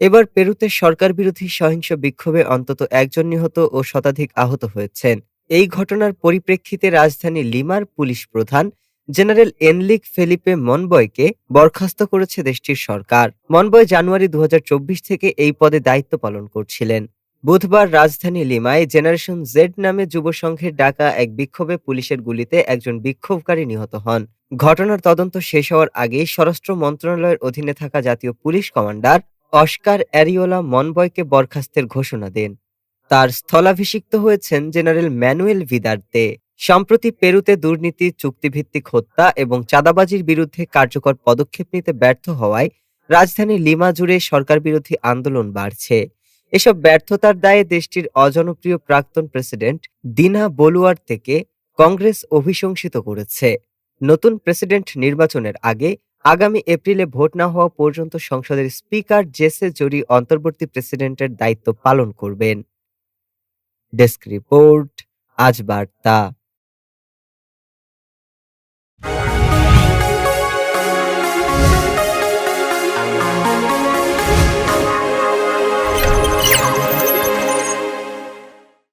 এবার পেরুতে সরকার বিরোধী সহিংস বিক্ষোভে অন্তত একজন নিহত ও শতাধিক আহত হয়েছেন। এই ঘটনার পরিপ্রেক্ষিতে রাজধানী লিমার পুলিশ প্রধান জেনারেল এনলিক ফেলিপে মনবয়কে বরখাস্ত করেছে দেশটির সরকার। মনবয় জানুয়ারি দু হাজার চব্বিশ থেকে এই পদে দায়িত্ব পালন করছিলেন। বুধবার রাজধানী লিমায় জেনারেশন জেড নামে যুব সংঘের ডাকা এক বিক্ষোভে পুলিশের গুলিতে একজন বিক্ষোভকারী নিহত হন। ঘটনার তদন্ত শেষ হওয়ার আগেই স্বরাষ্ট্র মন্ত্রণালয়ের অধীনে থাকা জাতীয় পুলিশ কমান্ডার অস্কার অ্যারিওলা মনবয়কে বরখাস্তের ঘোষণা দেন। তার স্থলাভিষিক্ত হয়েছেন জেনারেল ম্যানুয়েল ভিদার্তে। সম্প্রতি পেরুতে দুর্নীতি, চুক্তিভিত্তিক হত্যা এবং চাঁদাবাজির বিরুদ্ধে কার্যকর পদক্ষেপ নিতে ব্যর্থ হওয়ায় রাজধানী লিমা জুড়ে সরকার বিরোধী আন্দোলন বাড়ছে। এসব ব্যর্থতার দায়ে দেশটির অজনপ্রিয় প্রাক্তন প্রেসিডেন্ট দিনা বলুয়ার থেকে কংগ্রেস অভিশংসিত করেছে। নতুন প্রেসিডেন্ট নির্বাচনের আগে আগামী এপ্রিলে ভোট না হওয়া পর্যন্ত সংসদের স্পিকার জেসে জরি অন্তর্বর্তী প্রেসিডেন্টের দায়িত্ব পালন করবেন। ডেস্ক রিপোর্ট, আজ বার্তা।